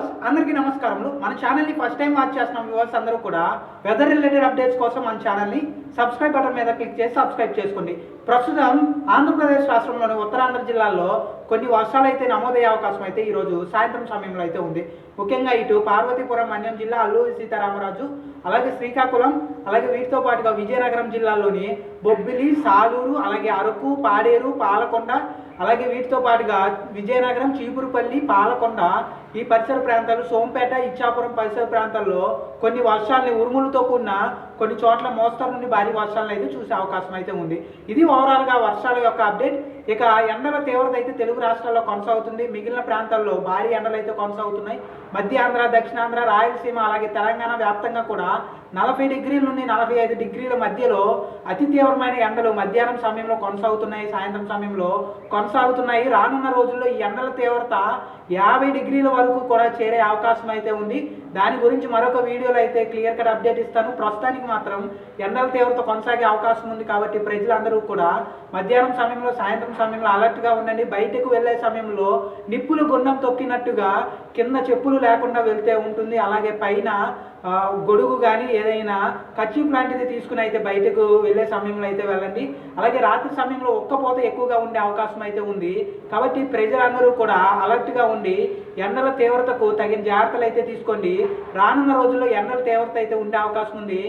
Viewers అందరికీ నమస్కారములు. మన ఛానల్ని ఫస్ట్ టైం వాచ్ చేస్తున్న వ్యూవర్స్ అందరూ కూడా వెదర్ రిలేటెడ్ అప్డేట్స్ కోసం మన ఛానల్ని సబ్స్క్రైబ్ బటన్ మీద క్లిక్ చేసి సబ్స్క్రైబ్ చేసుకోండి. ప్రస్తుతం ఆంధ్రప్రదేశ్ రాష్ట్రంలోని ఉత్తరాంధ్ర జిల్లాల్లో కొన్ని వర్షాలు అయితే నమోదయ్యే అవకాశం అయితే ఈరోజు సాయంత్రం సమయంలో అయితే ఉంది. ముఖ్యంగా ఇటు పార్వతీపురం మన్యం జిల్లా అల్లూరి సీతారామరాజు అలాగే శ్రీకాకుళం అలాగే వీటితో పాటుగా విజయనగరం జిల్లాలోని బొబ్బిలి సాలూరు అలాగే అరకు పాడేరు పాలకొండ అలాగే వీటితో పాటుగా విజయనగరం చీపురుపల్లి పాలకొండ ఈ పరిసర ప్రాంతాలు సోంపేట ఇచ్చాపురం పరిసర ప్రాంతాల్లో కొన్ని వర్షాలని ఉరుములతో కూడిన కొన్ని చోట్ల మోస్తరు నుండి భారీ వర్షాలను అయితే చూసే అవకాశం అయితే ఉంది. ఇది ఓవరాల్గా వర్షాల యొక్క అప్డేట్. ఇక ఎండల తీవ్రత అయితే తెలుగు రాష్ట్రాల్లో కొనసాగుతుంది. మిగిలిన ప్రాంతాల్లో భారీ ఎండలు అయితే కొనసాగుతున్నాయి. మధ్య ఆంధ్ర దక్షిణాంధ్ర రాయలసీమ అలాగే తెలంగాణ వ్యాప్తంగా కూడా నలభై డిగ్రీల నుండి నలభై ఐదు డిగ్రీల మధ్యలో అతి తీవ్రమైన ఎండలు మధ్యాహ్నం సమయంలో కొనసాగుతున్నాయి. సాయంత్రం సమయంలో కొనసాగుతున్నాయి. రానున్న రోజుల్లో ఈ ఎండల తీవ్రత యాభై డిగ్రీల వరకు కూడా చేరే అవకాశం అయితే ఉంది. దాని గురించి మరొక వీడియోలో అయితే క్లియర్ కట్ అప్డేట్ ఇస్తాను. ప్రస్తుతానికి మాత్రం ఎండల తీవ్రత కొనసాగే అవకాశం ఉంది కాబట్టి ప్రజలందరూ కూడా మధ్యాహ్నం సమయంలో సాయంత్రం సమయంలో అలర్ట్గా ఉండండి. బయటకు వెళ్ళే సమయంలో నిప్పులు గుండం తొక్కినట్టుగా కింద చెప్పులు లేకుండా వెళ్తే ఉంటుంది. అలాగే పైన గొడుగు కానీ ఏదైనా కచ్చిప్ లాంటిది తీసుకుని అయితే బయటకు వెళ్ళే సమయంలో అయితే వెళ్ళండి. అలాగే రాత్రి సమయంలో ఒక్కపోత ఎక్కువగా ఉండే అవకాశం అయితే ఉంది. కాబట్టి ప్రజలందరూ కూడా అలర్ట్గా ఉండి ఎండల తీవ్రతకు తగిన జాగ్రత్తలు అయితే తీసుకోండి. రానున్న రోజుల్లో ఎండల తీవ్రత అయితే ఉండే అవకాశం ఉంది.